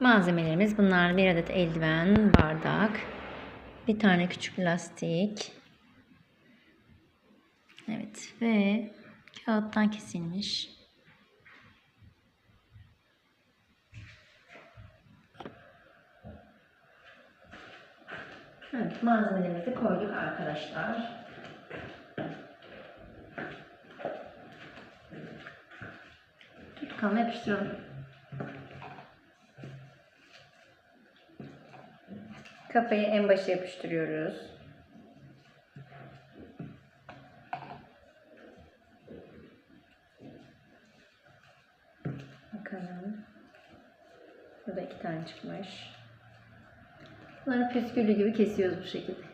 Malzemelerimiz bunlar. Bir adet eldiven, bardak, bir tane küçük lastik. Evet ve kağıttan kesilmiş. Evet, malzemelerimizi koyduk arkadaşlar. Tutkalma yapıştıralım. Kafayı en başa yapıştırıyoruz. Bakalım. Burada iki tane çıkmış. Bunları püsküllü gibi kesiyoruz bu şekilde.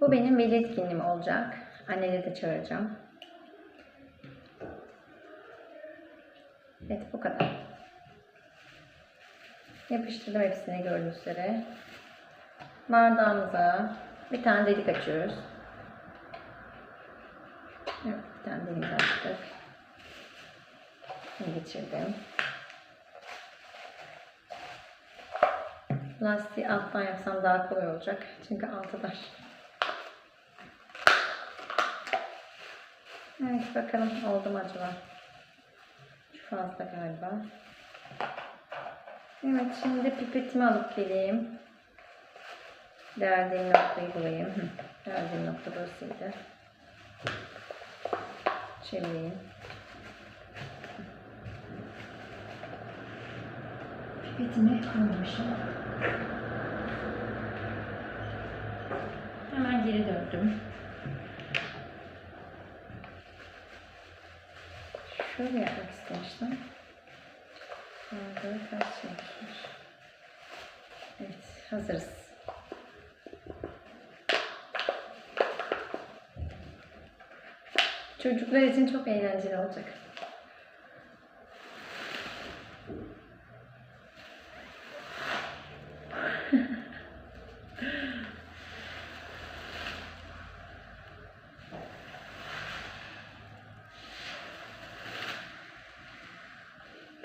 Bu benim veli etkinliğim olacak. Anneleri de çağıracağım. Evet bu kadar. Yapıştırdım hepsini gördüğünüz üzere. Bardağımıza bir tane delik açıyoruz. Evet, bir tane delik açtık. Şimdi geçirdim. Lastiği alttan yapsam daha kolay olacak. Çünkü altı dar. Evet bakalım oldu mu acaba? Fazla galiba. Evet şimdi pipetimi alıp geleyim. Deldiğim noktayı bulayım. Hı, Deldiğim nokta burasıydı. Çevireyim. Pipetimi koymamışım. Hemen geri döndüm. Şöyle yapmak istemiştim. Orada ters çevirmiş. Evet, hazırız. Çocuklar için çok eğlenceli olacak.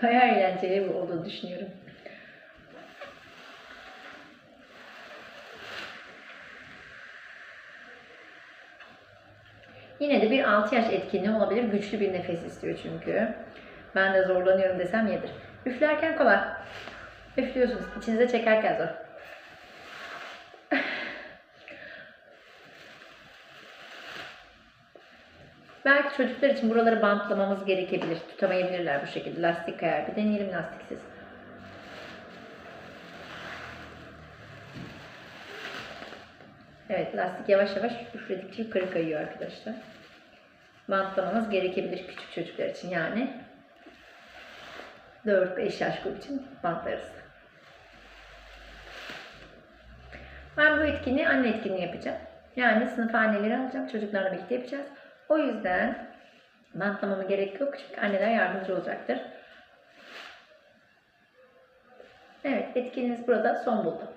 Bayağı eğlenceli olduğunu düşünüyorum. Yine de bir 6 yaş etkinliği olabilir. Güçlü bir nefes istiyor çünkü. Ben de zorlanıyorum desem yedir. Üflerken kolay. Üflüyorsunuz. İçinize çekerken zor. Belki çocuklar için buraları bantlamamız gerekebilir. Tutamayabilirler bu şekilde. Lastik kayar. Bir deneyelim lastiksiz. Evet lastik yavaş yavaş üfledikçe yukarı kayıyor arkadaşlar. Bantlamamız gerekebilir küçük çocuklar için yani. 4-5 yaş grubu için bantlarız. Ben bu etkinliği anne etkinliği yapacağım. Yani sınıf anneleri alacağım. Çocuklarla birlikte yapacağız. O yüzden bantlamama gerek yok. Çünkü anneler yardımcı olacaktır. Evet etkinliğimiz burada son buldu.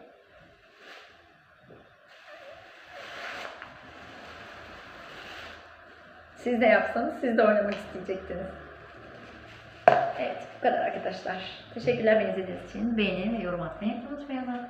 Siz de yapsanız siz de oynamak isteyecektiniz. Evet bu kadar arkadaşlar. Teşekkürler beni izlediğiniz için. Beğenin ve yorum atmayı unutmayalım.